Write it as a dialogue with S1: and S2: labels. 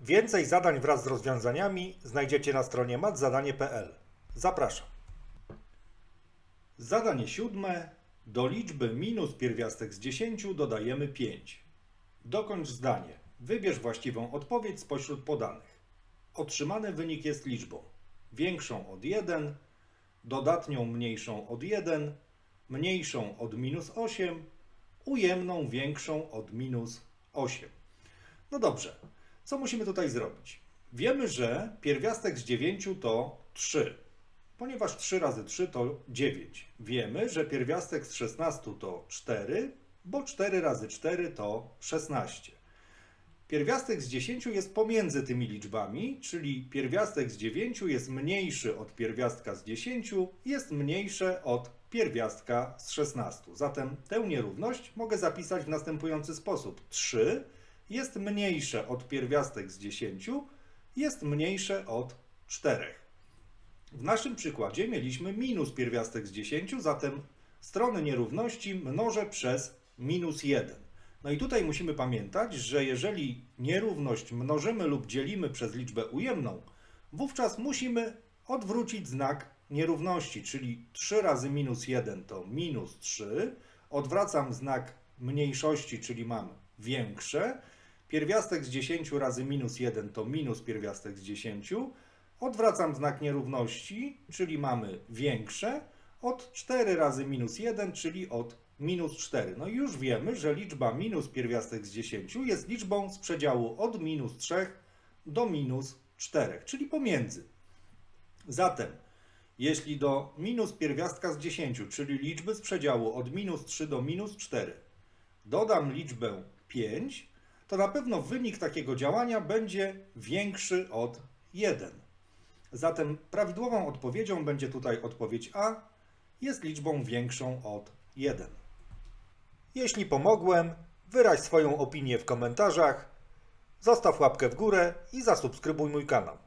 S1: Więcej zadań wraz z rozwiązaniami znajdziecie na stronie matzadanie.pl. Zapraszam. Zadanie siódme. Do liczby minus pierwiastek z 10 dodajemy 5. Dokończ zdanie. Wybierz właściwą odpowiedź spośród podanych. Otrzymany wynik jest liczbą większą od 1, dodatnią mniejszą od 1, mniejszą od minus 8, ujemną większą od minus 8. No dobrze, co musimy tutaj zrobić? Wiemy, że pierwiastek z 9 to 3, ponieważ 3 razy 3 to 9. Wiemy, że pierwiastek z 16 to 4, bo 4 razy 4 to 16. Pierwiastek z 10 jest pomiędzy tymi liczbami, czyli pierwiastek z 9 jest mniejszy od pierwiastka z 10, jest mniejsze od pierwiastka z 16. Zatem tę nierówność mogę zapisać w następujący sposób. 3 jest mniejsze od pierwiastek z 10, jest mniejsze od 4. W naszym przykładzie mieliśmy minus pierwiastek z 10, zatem strony nierówności mnożę przez minus 1. No i tutaj musimy pamiętać, że jeżeli nierówność mnożymy lub dzielimy przez liczbę ujemną, wówczas musimy odwrócić znak nierówności, czyli 3 razy minus 1 to minus 3. Odwracam znak mniejszości, czyli mam większe. Pierwiastek z 10 razy minus 1 to minus pierwiastek z 10. Odwracam znak nierówności, czyli mamy większe, od 4 razy minus 1, czyli od minus 4. No i już wiemy, że liczba minus pierwiastek z 10 jest liczbą z przedziału od minus 3 do minus 4, czyli pomiędzy. Zatem, jeśli do minus pierwiastka z 10, czyli liczby z przedziału od minus 3 do minus 4, dodam liczbę 5, to na pewno wynik takiego działania będzie większy od 1. Zatem prawidłową odpowiedzią będzie tutaj odpowiedź A, jest liczbą większą od 1. Jeśli pomogłem, wyraź swoją opinię w komentarzach, zostaw łapkę w górę i zasubskrybuj mój kanał.